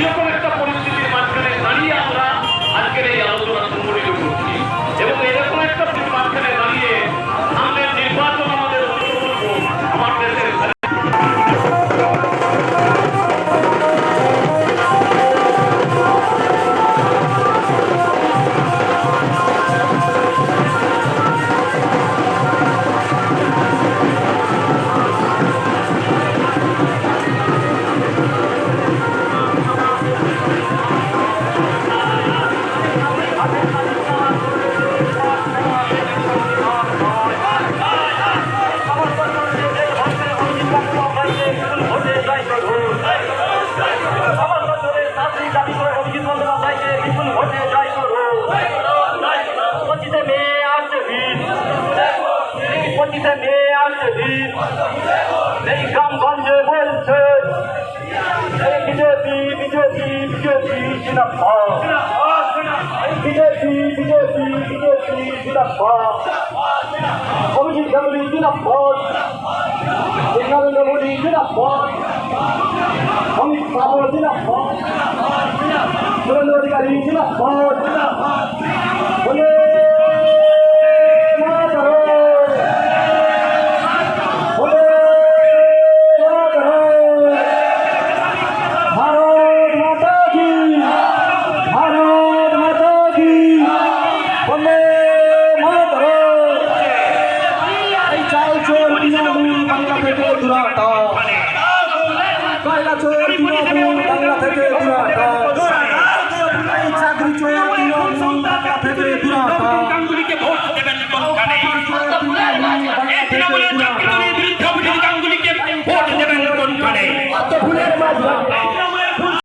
Gracias. পঁচিশে মে আসছে ভিড় এই গ্রামগঞ্জে বলছে বিজেপি বিজেপি বিজেপি এই বিজেপি বিজেপি বিজেপি জিনাফাস অভিজিৎ গাঙ্গুলি এই নরেন্দ্র মোদী জিনাফাস অমিত শাহ জিনাফাস সুরেন্দ্র অধিকারী জিনাফাস তুরাটা কয়লা চোর তৃণমূল বাংলা থেকে তুরাটা চাকরি চোর তৃণমূল বাংলা থেকে তুরাটা তৃণমূলের বিরুদ্ধে ভোট দেবেন কোনখানে ফুলের মাঝ